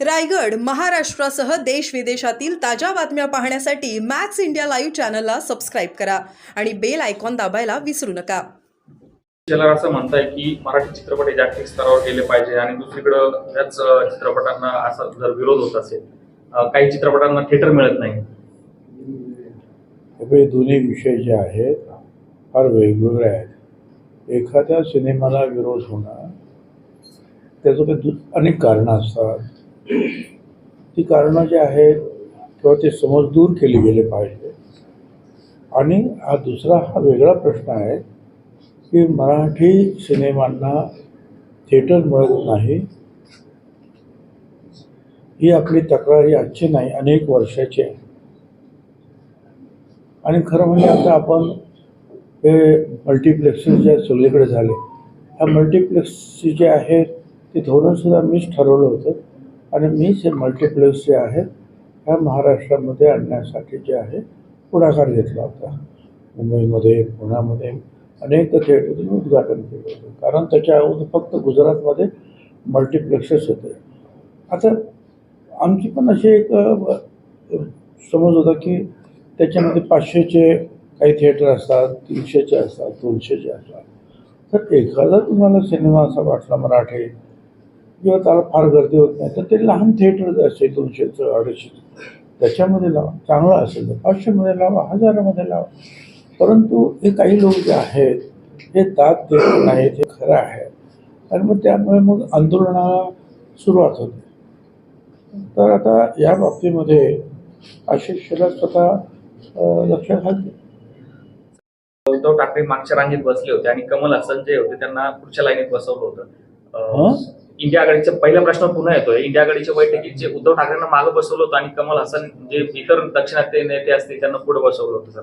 रायगड महाराष्ट्रासह देश विदेशातील ताज्या बातम्या पाहण्यासाठी मॅक्स इंडिया लाईव्ह चॅनलला सबस्क्राईब करा आणि बेल आयकॉन दाबायला विसरू नका. त्याला असं म्हणताय की मराठी चित्रपट हे जागतिक स्तरावर गेले पाहिजे आणि दुसरीकडं ह्याच अं, चित्रपटांना असा जर विरोध होत असेल काही चित्रपटांना थिएटर मिळत नाही. हे दोन्ही विषय जे आहेत फार वेगवेगळे आहेत. एखाद्या सिनेमाला विरोध होणं त्याचं काही अनेक कारणं असतात. ती कारणं जी आहेत किंवा ते समज दूर केली गेले पाहिजे. आणि हा दुसरा हा वेगळा प्रश्न आहे की मराठी सिनेमांना थिएटर मिळत नाही. ही आपली तक्रार ही आजची नाही अनेक वर्षाची आहे. आणि खरं म्हणजे आता आपण हे मल्टिप्लेक्सेस जे सगळीकडे झाले ह्या मल्टिप्लेक्सची जे आहेत ते धोरणसुद्धा मीच ठरवलं होतं. आणि मीच हे मल्टिप्लेक्स जे आहेत ह्या महाराष्ट्रामध्ये आणण्यासाठी जे आहे पुढाकार घेतला होता. मुंबईमध्ये पुण्यामध्ये अनेक थिएटरचं उद्घाटन केलं होतं. कारण त्याच्या अगोदर फक्त गुजरातमध्ये मल्टिप्लेक्सेस होते. आता आमची पण अशी एक समज होता की त्याच्यामध्ये पाचशेचे काही थिएटर असतात तीनशेचे असतात दोनशेचे असतात. तर एखादा तुम्हाला सिनेमा असा वाटला मराठी किंवा त्याला फार गर्दी होत नाही. तर ते लहान थिएटर असेल दोनशेचं अडीचशेचं त्याच्यामध्ये लावा. चांगलं असेल तर पाचशेमध्ये लावा हजारामध्ये लावा. परंतु हे काही लोक जे आहेत हे दाद देत नाहीत हे खरं आहे. आणि मग त्यामुळे मग आंदोलनाला सुरुवात होते. तर आता या बाबतीमध्ये आशिष शेलार स्वतः लक्षात घालते उद्धव ठाकरे मागच्या रांगेत बसले होते आणि कमल हसन जे होते त्यांना पुढच्या लाईनीत बसवलं होतं. इंडिया आघाडीचा पहिला प्रश्न पुन्हा येतोय. इंडिया आघाडीच्या बैठकीत जे उद्धव ठाकरेंना मागे बसवलं होतं आणि कमल हसन जे इतर दक्षिणात्य नेते असतील त्यांना पुढे बसवलं होतं सर.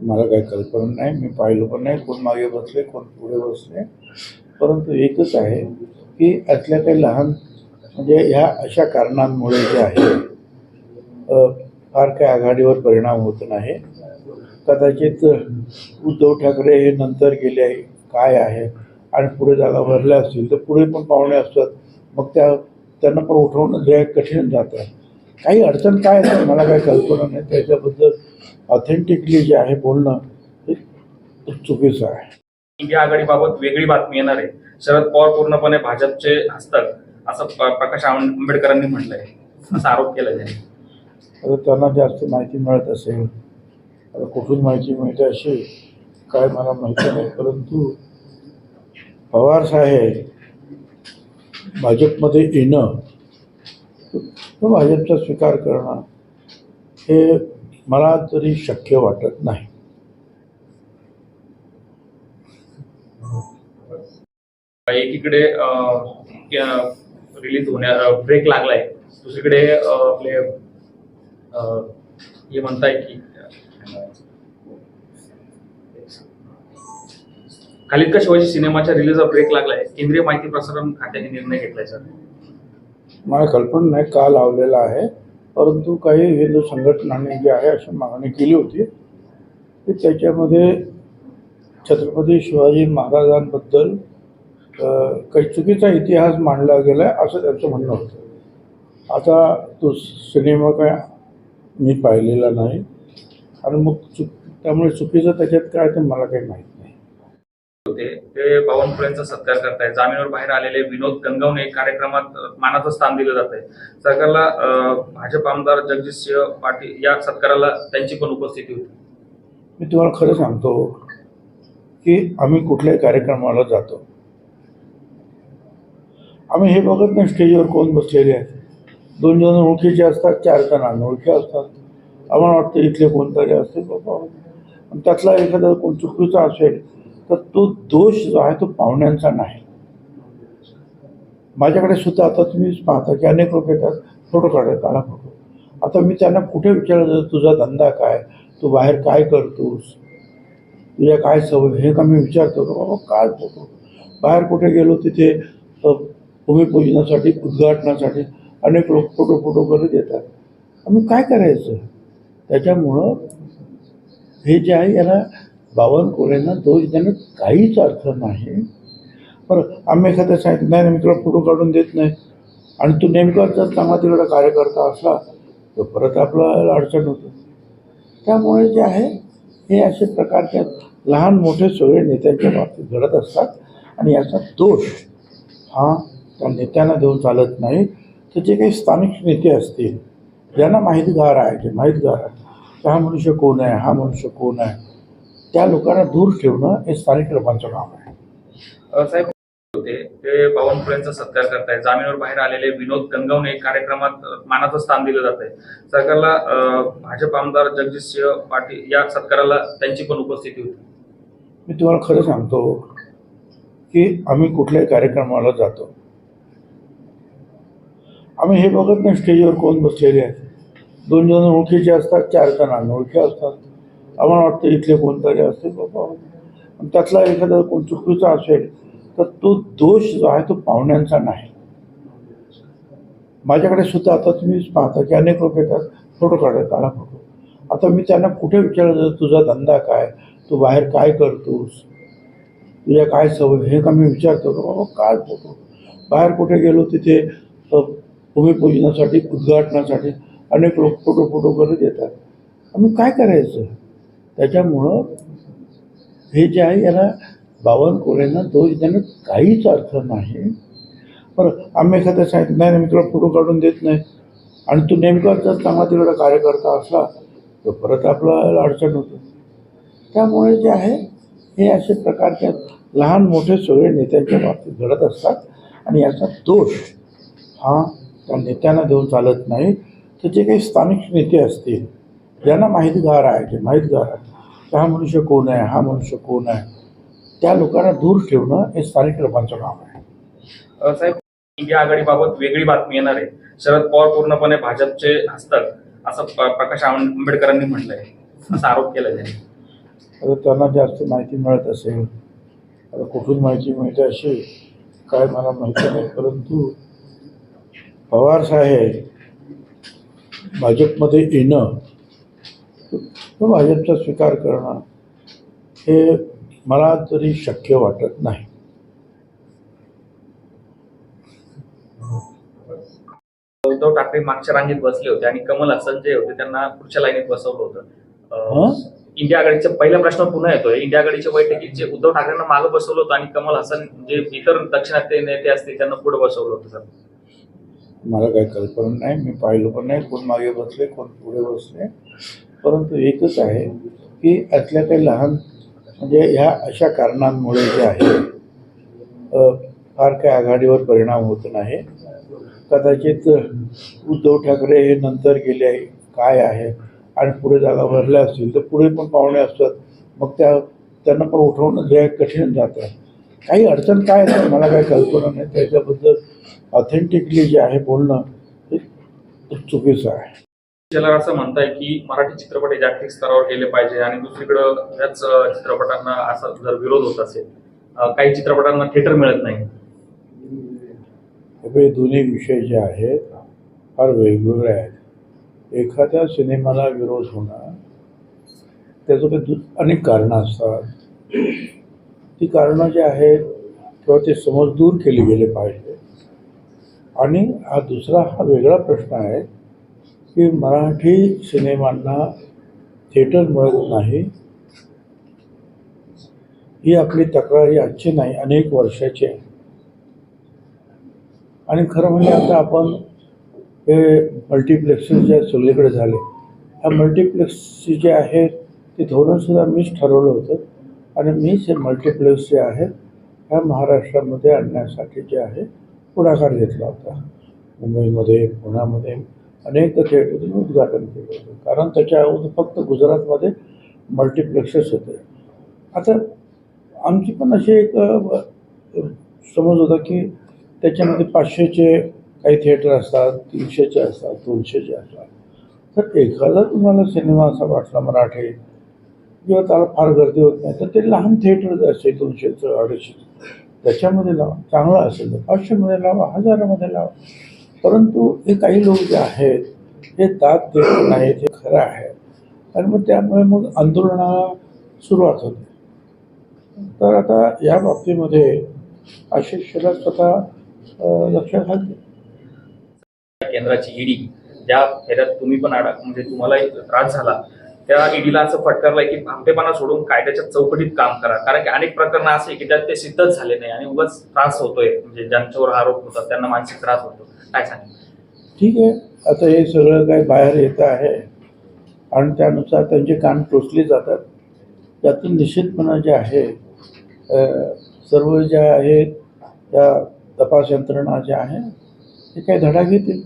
मला काही कल्पना नाही. मी पाहिलं पण नाही. कोण मागे बसले कोण पुढे बसले. परंतु एकच आहे की यातल्या काही लहान म्हणजे ह्या अशा कारणांमुळे जे आहे फार काही आघाडीवर परिणाम होत नाही. कदाचित उद्धव ठाकरे हे नंतर गेले आहे. काय आहे? आणि पुढे जागा भरल्या असतील तर पुढे पण पाहुणे असतात. मग त्या त्यांना पण उठवणं जे कठीण जातं. काही अडचण काय आहे? मला काही कल्पना नाही. त्याच्याबद्दल ऑथेंटिकली जे आहे बोलणं हे चुकीचं आहे. इंडिया आघाडीबाबत वेगळी बातमी येणार आहे. शरद पवार पूर्णपणे भाजपचे हस्तक असं प्रकाश आंबेडकरांनी म्हटलंय. असा आरोप केला त्यांनी. आता त्यांना जास्त माहिती मिळत असेल आता कुठून माहिती मिळते अशी काय मला माहिती नाही. परंतु पवार साहेब भाजपमध्ये येणं तो भाजपचा स्वीकार करणं हे मला तरी शक्य वाटत नाही. एकीकडे रिलीज होण्या ब्रेक लागलाय. दुसरीकडे आपले हे म्हणताय की कालिका का शिवाजी सिनेमाच्या रिलीजला ब्रेक लागलाय. केंद्रीय माहिती प्रसारण खात्याने निर्णय घेतलाय सर. मला कल्पना नाही का लावलेला आहे परंतु काही हिंदू संघटनांनी जे आहे अशी मागणी केली होती की त्याच्यामध्ये छत्रपती शिवाजी महाराजांबद्दल काही चुकीचा इतिहास मांडला गेला आहे असं त्यांचं म्हणणं होतं. आता तो सिनेमा काय मी पाहिलेला नाही. आणि मग चुक त्यामुळे चुकीचं त्याच्यात काय ते मला काही माहीत नाही. ते बावनकुळेंचा सत्कार करताय जामीनवर बाहेर आलेले विनोद गंगवणे कार्यक्रमात मानाचं स्थान दिलं जात आहे सरकारला भाजप आमदार जगदीशसिंह पाटील या सत्काराला त्यांची पण उपस्थिती होती. मी तुम्हाला खरं सांगतो की आम्ही कुठल्याही कार्यक्रमाला जातो. आम्ही हे बघत नाही स्टेजवर कोण बसलेले आहेत. दोन जण ओळखीचे असतात चार जण अनोळखी असतात. आम्हाला वाटतं इथले कोणतरी असते बाबा. त्यातला एखादा कोण चुकीचा असेल तर तो दोष जो आहे तो पाहुण्यांचा नाही. माझ्याकडे सुद्धा आता तुम्ही पाहता की अनेक लोक येतात फोटो काढा काढा फोटो. आता मी त्यांना कुठे विचारलं तुझा धंदा काय? तू बाहेर काय करतोस? तुझ्या काय सवय? हे का मी विचारतो का बाबा काय फोटो? बाहेर कुठे गेलो तिथे भूमिपूजनासाठी उद्घाटनासाठी अनेक लोक फोटो फोटो करत येतात. आम्ही काय करायचं? त्याच्यामुळं हे जे आहे याला बावनकुळेंना दोष देण्यात काहीच अर्थ नाही. बरं आम्ही एखाद्या सांगितलं नाही नाही, मी तुला फोटो काढून देत नाही. आणि तो नेमका जर चांगला तिकडे कार्यकर्ता असला तर परत आपलं अडचण होतो. त्यामुळे जे आहे हे असे प्रकारचे लहान मोठे सगळे नेत्यांच्या बाबतीत घडत असतात. आणि याचा दोष हा त्या नेत्यांना देऊन चालत नाही. तर जे काही स्थानिक नेते असतील ज्यांना माहितगार आहे जे माहितगार आहे हा मनुष्य कोण आहे हा मनुष्य कोण आहे? त्या लोकांना दूर ठेवणं हे स्थानिक लोकांचं काम आहे. साहेब होते. ते बावनकुळेंचा सत्कार करतायत. जामीनवर बाहेर आलेले विनोद गंगवणे कार्यक्रमात मानाचं स्थान दिलं जात आहे सरकारला भाजप आमदार जगदीशसिंह पाटील या सत्काराला त्यांची पण उपस्थिती होती. मी तुम्हाला खरं सांगतो की आम्ही कुठल्याही कार्यक्रमाला जातो. आम्ही हे बघत नाही स्टेजवर कोण बसलेले आहेत. दोन जण ओळखीचे असतात चार जण अनोळखी असतात. आम्हाला वाटतं इथले कोणतरी असते बाबा. आणि त्यातला एखादा कोण चुकीचा असेल तर तो दोष जो आहे तो पाहुण्यांचा नाही. माझ्याकडे सुद्धा आता तुम्ही पाहता की अनेक लोक येतात फोटो काढा काढा फोटो. आता मी त्यांना कुठे विचारलं तुझा धंदा काय? तू बाहेर काय करतोस? तुझ्या काय सवय? हे का मी विचारतो बाबा काय फोटो. बाहेर कुठे गेलो तिथे भूमिपूजनासाठी उद्घाटनासाठी अनेक लोक फोटो फोटो करत येतात. आम्ही काय करायचं? त्याच्यामुळं हे जे आहे याला बावनकुळेंना दोष देणं काहीच अर्थ नाही. बरं आम्ही एखाद्या सांगितलं नाही नाही, मी तुला फोटो काढून देत नाही. आणि तू नेमका जर चांगला तिकडे कार्यकर्ता असला तर परत आपला अडचण होतो. त्यामुळे जे आहे हे असे प्रकारचे लहान मोठे सगळे नेत्यांच्या बाबतीत घडत असतात. आणि याचा दोष हा त्या नेत्यांना देऊन चालत नाही. तर जे काही स्थानिक नेते असतील ज्यांना माहितगार आहे जे माहितगार आहे. की हा मनुष्य कोण आहे? हा मनुष्य कोण आहे? त्या लोकांना दूर ठेवणं हे स्थानिक लोकांचं काम आहे. साहेब इंडिया आघाडीबाबत वेगळी बातमी येणार आहे शरद पवार पूर्णपणे भाजपचे हस्तक असं प्रकाश आंबेडकरांनी म्हटलंय असा आरोप केला त्यांनी आता त्यांना जास्त माहिती मिळत असेल आता कुठून माहिती मिळते अशी काय मला माहिती नाही परंतु पवार साहेब भाजपमध्ये येणं तो भाजपचा स्वीकार करणं हे मला तरी शक्य वाटत नाही. उद्धव ठाकरे मागच्या रांगेत बसले होते आणि कमल हसन जे होते त्यांना पुढच्या लाईनीत बसवलं होतं. इंडिया आघाडीचा पहिला प्रश्न पुन्हा येतोय. इंडिया आघाडीच्या बैठकीत जे उद्धव ठाकरेंना मागे बसवलं होतं आणि कमल हसन जे इतर दक्षिणात्य नेते असतील त्यांना पुढे बसवलं होतं सर. मला काही कल्पना नाही. मी पाहिलं पण नाही. कोण मागे बसले कोण पुढे बसले. परंतु एकच आहे की आतल्या काही लहान म्हणजे ह्या अशा कारणांमुळे जे आहे फार काही आघाडीवर परिणाम होत नाही. कदाचित उद्धव ठाकरे हे नंतर गेले आहे काय आहे आणि पुढे जागा भरल्या असतील तर पुढे पण पाहुणे असतात. मग त्या त्यांना पण उठवणं जे कठीण जातं काही अडचण काय आहे मला काही कल्पना नाही. त्याच्याबद्दल ऑथेंटिकली जे आहे बोलणं हे चुकीचं आहे. त्याला असं म्हणताय की मराठी चित्रपट हे जागतिक स्तरावर गेले पाहिजे आणि दुसरीकडं याच चित्रपटांना असा जर विरोध होत असेल काही चित्रपटांना थिएटर मिळत नाही. हे दोन्ही विषय जे आहेत फार वेगवेगळे आहेत. एखाद्या सिनेमाला विरोध होणं त्याचं काही दु अनेक कारणं असतात. ती कारणं जी आहेत किंवा ते समज दूर केली गेले पाहिजे. आणि हा दुसरा हा वेगळा प्रश्न आहे की मराठी सिनेमांना थिएटर मिळत नाही. ही आपली तक्रार ही आजची नाही अनेक वर्षाची आहे. आणि खरं म्हणजे आता आपण हे मल्टिप्लेक्सेस जे सगळीकडे झाले ह्या मल्टिप्लेक्सची जे आहे ते धोरणसुद्धा मीच ठरवलं होतं. आणि मीच हे मल्टिप्लेक्स जे आहेत ह्या महाराष्ट्रामध्ये आणण्यासाठी जे आहे पुढाकार घेतला होता. मुंबईमध्ये पुण्यामध्ये अनेक थिएटरचं उद्घाटन केलं होतं. कारण त्याच्या अगोदर फक्त गुजरातमध्ये मल्टिप्लेक्सेस होते. आता आमची पण अशी एक समज होता की त्याच्यामध्ये पाचशेचे काही थिएटर असतात तीनशेचे असतात दोनशेचे असतात. तर एखादा तुम्हाला सिनेमा असा वाटला मराठी किंवा त्याला फार गर्दी होत नाही तर ते लहान थिएटर असेल दोनशेचं अडीचशेचं त्याच्यामध्ये लावा चांगलं असेल तर पाचशेमध्ये लावा हजारामध्ये लावा. परंतु हे काही लोक जे आहेत हे दाद देत नाहीत हे खरं आहे. आणि मग त्यामुळे मग आंदोलनाला सुरुवात होते. तर आता या बाबतीमध्ये आशिष शेलार स्वतः लक्षात घालते केंद्राची ईडी ज्या फेऱ्यात तुम्ही पण अडक म्हणजे तुम्हाला एक त्रास झाला त्या ईडीला असं फटकारलंय की भामटेपणा सोडून कायद्याच्या चौकटीत काम करा. कारण की अनेक प्रकरणं असे की त्यात ते सिद्धच झाले नाही आणि उगाच त्रास होतोय. म्हणजे ज्यांच्यावर आरोप होतात त्यांना मानसिक त्रास होतो. काय सांगेल ठीक आहे. आता हे सगळं काय बाहेर येतं आहे. आणि त्यानुसार त्यांचे कान टोचले जातात. त्यातून निश्चितपणा जे आहे सर्व ज्या आहेत त्या तपास यंत्रणा ज्या आहे ते काही धडा घेतील.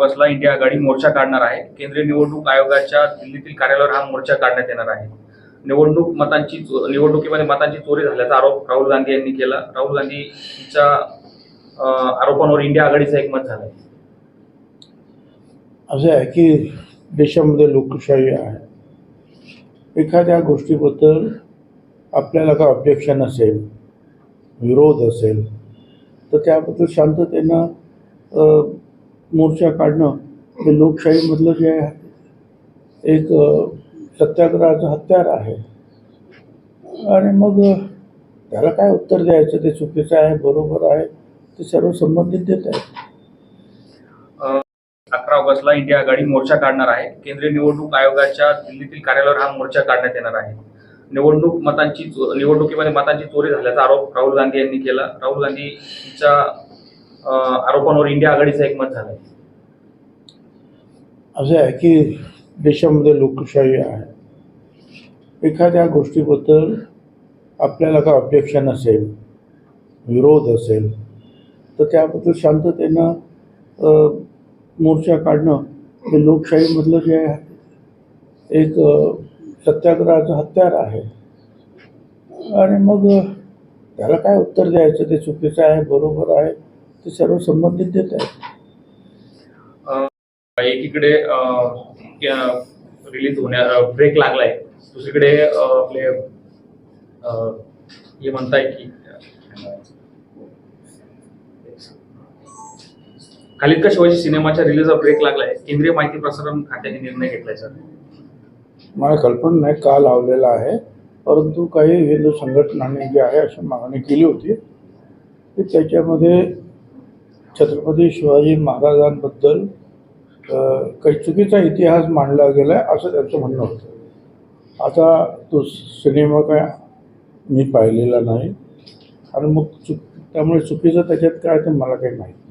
ऑगस्टला इंडिया आघाडी मोर्चा काढणार आहे. केंद्रीय निवडणूक आयोगाच्या दिल्लीतील कार्यालयावर हा मोर्चा काढण्यात येणार आहे. निवडणूक मतांची चो- निवडणुकीमध्ये मतांची चोरी झाल्याचा आरोप राहुल गांधी यांनी केला. राहुल गांधीच्या आरोपांवर इंडिया आघाडीचं एकमत झालं असं आहे की देशामध्ये लोकशाही आहे. एखाद्या गोष्टीबद्दल आपल्याला काय ऑब्जेक्शन असेल विरोध असेल तर त्याबद्दल शांततेनं मोर्चा काढणं हे लोकशाहीमधलं जे एक सत्याग्रहाचं हत्यार आहे. आणि मग त्याला काय उत्तर द्यायचं? ते चुकीचं आहे बरोबर आहे ते सर्व संबंधित देत आहेत. अकरा ऑगस्टला इंडिया आघाडी मोर्चा काढणार आहे. केंद्रीय निवडणूक आयोगाच्या दिल्लीतील कार्यालयावर हा मोर्चा काढण्यात येणार आहे. निवडणूक मतांची निवडणुकीमध्ये मतांची चोरी झाल्याचा आरोप राहुल गांधी यांनी केला. राहुल गांधीच्या आरोपांवर इंडिया आघाडीचं एकमत झालंय. असं आहे की देशामध्ये लोकशाही आहे. एखाद्या गोष्टीबद्दल आपल्याला काय ऑब्जेक्शन असेल विरोध असेल तर त्याबद्दल शांततेनं मोर्चा काढणं हे लोकशाहीमधलं जे एक सत्याग्रहाचं हत्यार आहे. आणि मग त्याला काय उत्तर द्यायचं ते चुकीचं आहे बरोबर आहे. ते सर्व संबंधित देत आहेत. एकीकडे रिलीज होण्या ब्रेक लागलाय. दुसरीकडे आपले हे म्हणताय की खालिद का शिवाजी सिनेमाच्या रिलीजला ब्रेक लागलाय? केंद्रीय माहिती प्रसारण खात्याने निर्णय घेतलाय सर. मला कल्पना नाही का लावलेला आहे. परंतु काही हिंदू संघटनांनी जे आहे अशी मागणी केली होती की त्याच्यामध्ये छत्रपती शिवाजी महाराजांबद्दल काही चुकीचा इतिहास मांडला गेला आहे असं त्यांचं म्हणणं होतं. आता तो सिनेमा काय मी पाहिलेला नाही. आणि मग चुक त्यामुळे चुकीचं त्याच्यात काय ते मला काही माहीत नाही.